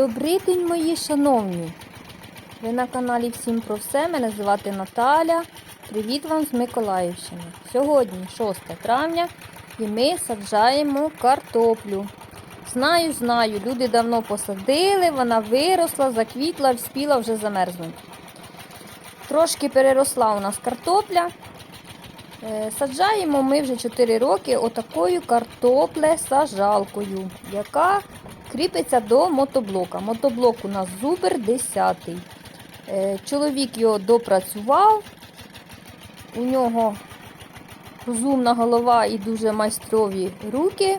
Добрий день, мої шановні! Ви на каналі Всім про все. Мене звати Наталя. Привіт вам з Миколаївщини. Сьогодні 6 травня і ми саджаємо картоплю. Знаю, знаю, люди давно посадили, вона виросла, заквітла, вспіла вже замерзнути. Трошки переросла у нас картопля. Е, Саджаємо ми вже 4 роки отакою картоплесажалкою, яка кріпиться до мотоблока. Мотоблок у нас зубер 10. Е, Чоловік його допрацював. У нього розумна голова і дуже майстрові руки.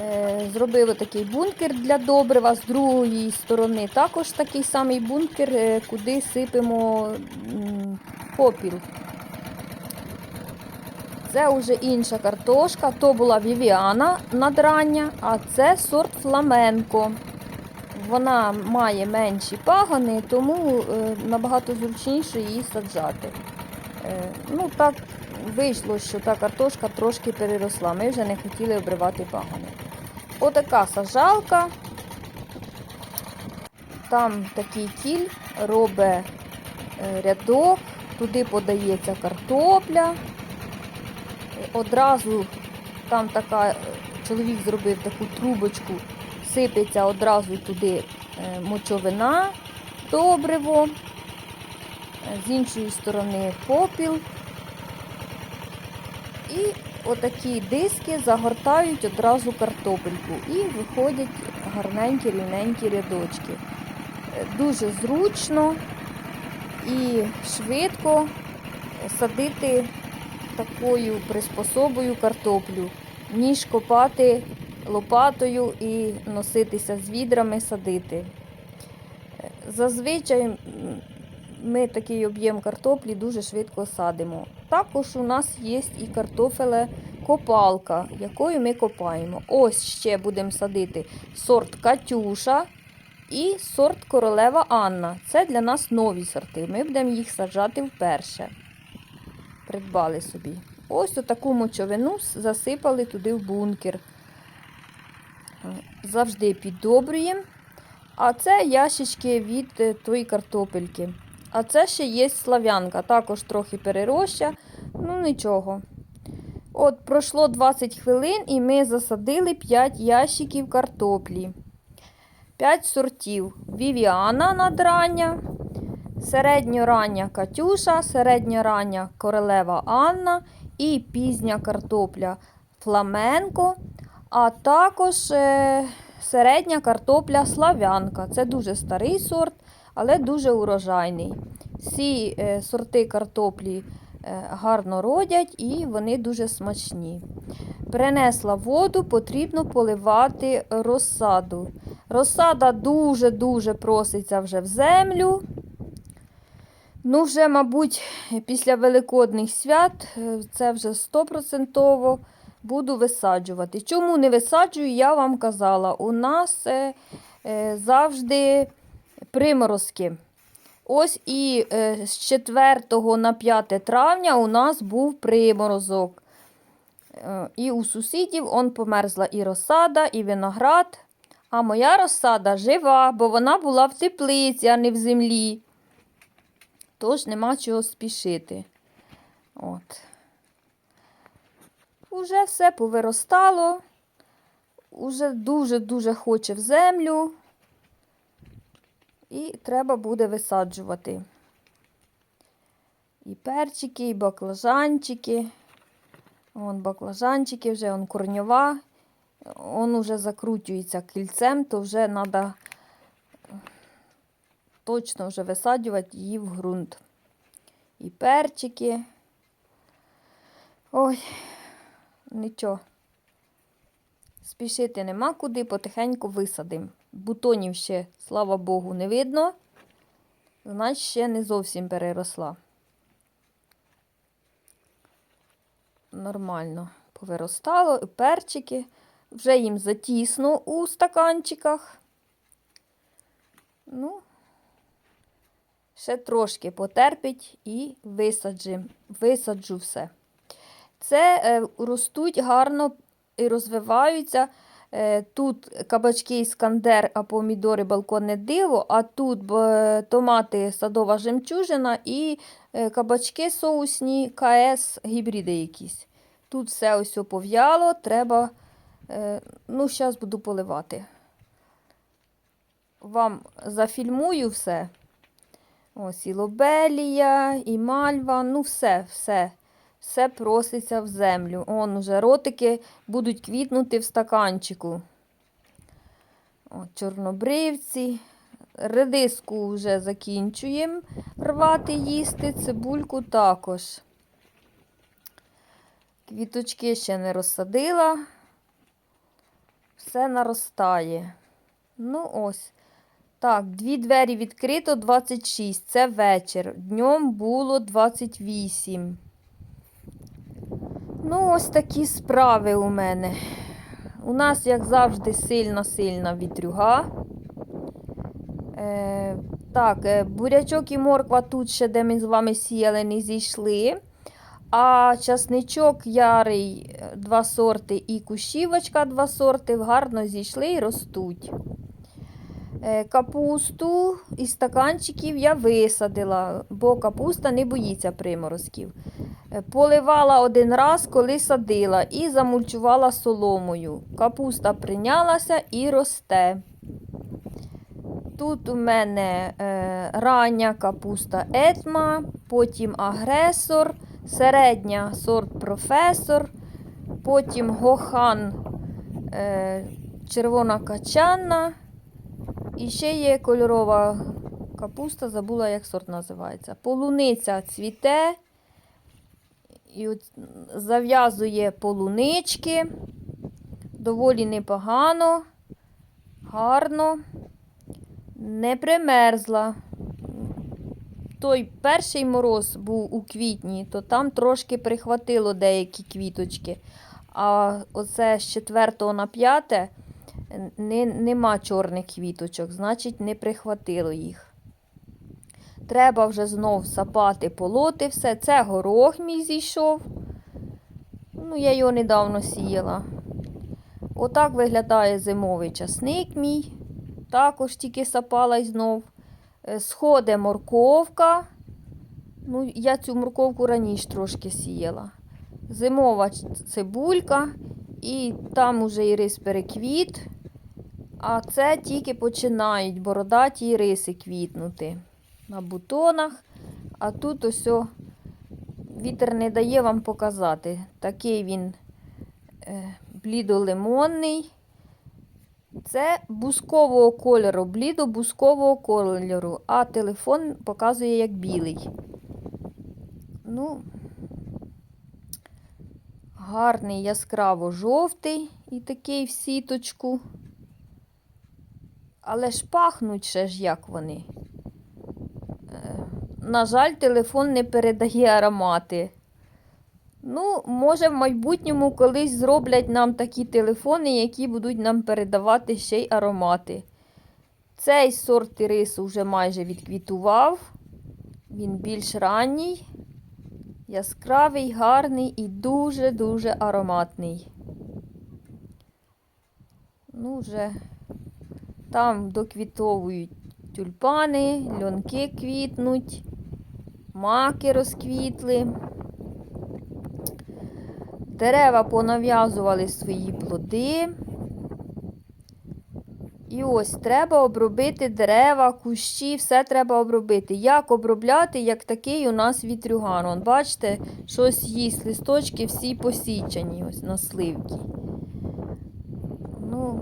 Е, Зробили такий бункер для добрива з другої сторони. Також такий самий бункер, е, куди сипемо попіл. Це вже інша картошка. То була Вівіана надрання, а це сорт фламенко. Вона має менші пагони, тому е, набагато зручніше її саджати. Е, ну так вийшло, що та картошка трошки переросла. Ми вже не хотіли обривати пагони. Отака сажалка. Там такий кіль робить е, рядок, туди подається картопля. Одразу там така, е, чоловік зробив таку трубочку, сипеться одразу туди е, мочовина, добриво, Е, з іншої сторони попіл. І отакі диски загортають одразу картопельку і виходять гарненькі рівненькі рядочки. Дуже зручно і швидко садити такою приспособою картоплю, ніж копати лопатою і носитися з відрами, садити. Зазвичай ми такий об'єм картоплі дуже швидко садимо. Також у нас є і картофеле копалка, якою ми копаємо. Ось ще будемо садити сорт Катюша і сорт Королева Анна. Це для нас нові сорти. Ми будемо їх саджати вперше придбали собі. Ось таку мочовину засипали туди в бункер. Завжди піддобрюємо. А це ящички від е, тої картопельки. А це ще є слав'янка, також трохи перероща, ну нічого. От пройшло 20 хвилин і ми засадили 5 ящиків картоплі. 5 сортів. Вівіана надрання, середньорання Катюша, середньорання королева Анна і пізня картопля Фламенко, а також е, середня картопля Славянка. Це дуже старий сорт, але дуже урожайний. Всі е, сорти картоплі е, гарно родять і вони дуже смачні. Принесла воду, потрібно поливати розсаду. Розсада дуже-дуже проситься вже в землю. Ну, вже, мабуть, після Великодних свят е, це вже стопроцентово буду висаджувати. Чому не висаджую, я вам казала. У нас е, е, завжди приморозки. Ось і з 4 на 5 травня у нас був приморозок. І у сусідів он померзла і розсада, і виноград. А моя розсада жива, бо вона була в теплиці, а не в землі. Тож нема чого спішити. От. Уже все повиростало. Уже дуже-дуже хоче в землю. І треба буде висаджувати. І перчики, і баклажанчики. Вон баклажанчики, вже он корньова. Он уже закручується кільцем, то вже треба точно вже висаджувати її в ґрунт. І перчики. Ой, нічого. Спішити нема куди, потихеньку висадимо. Бутонів ще, слава Богу, не видно. Значить, ще не зовсім переросла. Нормально повиростало, і перчики. Вже їм затісно у стаканчиках. Ну, ще трошки потерпить і висаджу, висаджу все. Це е, ростуть гарно і розвиваються Е, Тут кабачки іскандер, а помідори балконне диво, а тут е, томати садова жемчужина і е, кабачки соусні КС гібриди якісь. Тут все ось пов'яло, треба. е, Ну, зараз буду поливати. Вам зафільмую все. Ось і лобелія, і мальва, ну все, все. Все проситься в землю. Он уже ротики будуть квітнути в стаканчику. От, чорнобривці. Редиску вже закінчуємо рвати, їсти, цибульку також. Квіточки ще не розсадила. Все наростає. Ну ось. Так, дві двері відкрито 26. Це вечір. Днем було 28. Ну, ось такі справи у мене. У нас, як завжди, сильна-сильна вітрюга. Е, так, е, бурячок і морква тут ще, де ми з вами сіяли, не зійшли. А часничок ярий е, два сорти і кущівочка два сорти гарно зійшли і ростуть. Е, Капусту із стаканчиків я висадила, бо капуста не боїться приморозків. Е, Поливала один раз, коли садила, і замульчувала соломою. Капуста прийнялася і росте. Тут у мене е, рання капуста етма, потім агресор, середня сорт професор, потім гохан червона качанна. І ще є кольорова капуста, забула, як сорт називається. Полуниця цвіте і от зав'язує полунички. Доволі непогано, гарно, не примерзла. Той перший мороз був у квітні, то там трошки прихватило деякі квіточки. А оце з 4 на 5 не, нема чорних квіточок, значить не прихватило їх. Треба вже знов сапати, полоти все. Це горох мій зійшов. Ну, я його недавно сіяла. Отак виглядає зимовий часник мій. Також тільки сапала й знов. Е, Сходить морковка. Ну, я цю морковку раніше трошки сіяла. Зимова цибулька, і там уже і рис переквіт. А це тільки починають бородаті риси квітнути на бутонах. А тут ось вітер не дає вам показати. Такий він е, блідолимонний. Це бускового кольору, блідо-бускового кольору, а телефон показує як білий. Ну, гарний яскраво жовтий і такий в сіточку. Але ж пахнуть ще ж як вони. Е, На жаль, телефон не передає аромати. Ну, може, в майбутньому колись зроблять нам такі телефони, які будуть нам передавати ще й аромати. Цей сорт рису вже майже відквітував. Він більш ранній, яскравий, гарний і дуже-дуже ароматний. Ну, вже там доквітовують тюльпани, льонки квітнуть, маки розквітли. Дерева понав'язували свої плоди. І ось треба обробити дерева, кущі, все треба обробити. Як обробляти, як такий у нас вітрюган. Вон, бачите, щось їсть, листочки всі посічені ось на сливки. Ну,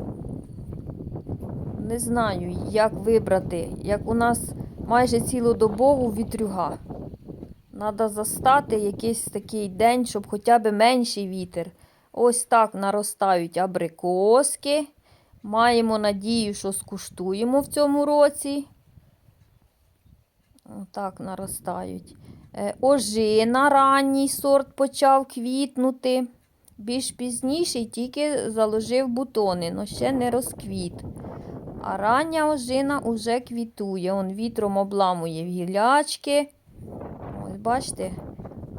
не знаю, як вибрати, як у нас майже цілодобово вітрюга. Треба застати якийсь такий день, щоб хоча б менший вітер. Ось так наростають абрикоски. Маємо надію, що скуштуємо в цьому році. Отак наростають. Е, Ожина ранній сорт почав квітнути. Більш пізніший тільки заложив бутони, але ще не розквіт. А рання ожина уже квітує. Он вітром обламує гілячки. Ось бачите,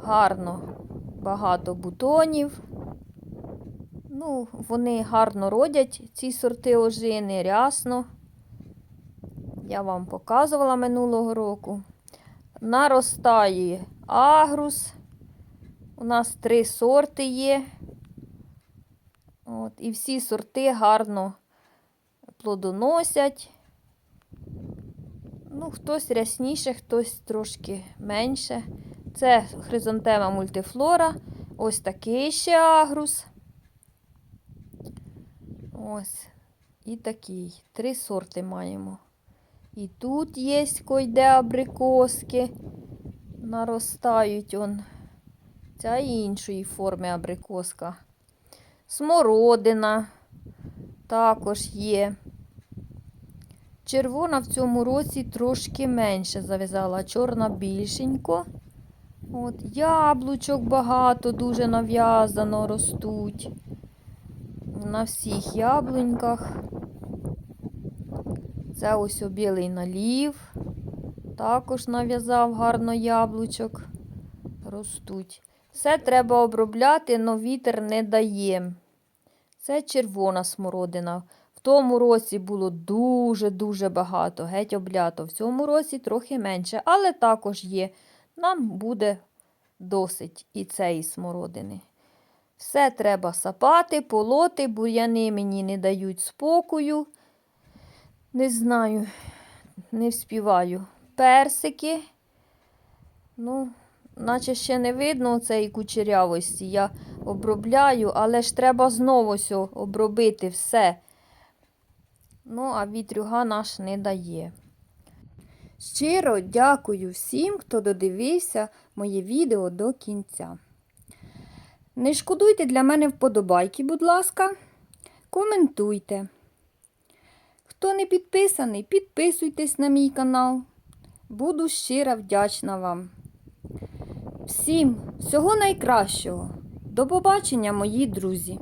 гарно багато бутонів. Ну, вони гарно родять, ці сорти ожини, рясно. Я вам показувала минулого року. Наростає агрус. У нас три сорти є. От, і всі сорти гарно плодоносять. Ну, хтось рясніше, хтось трошки менше. Це хризантема мультифлора. Ось такий ще агрус. Ось. І такий. Три сорти маємо. І тут є койде абрикоски. Наростають он. Ця іншої форми абрикоска. Смородина також є. Червона в цьому році трошки менше зав'язала, чорна більшенько. От, яблучок багато, дуже нав'язано ростуть. На всіх яблуньках. Це ось білий налів. Також нав'язав гарно яблучок. Ростуть. Все треба обробляти, але вітер не дає. Це червона смородина. В тому році було дуже-дуже багато, геть облято. В цьому році трохи менше, але також є. Нам буде досить і цієї смородини. Все треба сапати, полоти, бур'яни мені не дають спокою. Не знаю, не вспіваю. Персики. Ну, наче ще не видно цієї кучерявості. Я обробляю, але ж треба знову сьо обробити все. Ну, а вітрюга наш не дає. Щиро дякую всім, хто додивився моє відео до кінця. Не шкодуйте для мене вподобайки, будь ласка. Коментуйте. Хто не підписаний, підписуйтесь на мій канал. Буду щиро вдячна вам. Всім всього найкращого. До побачення, мої друзі!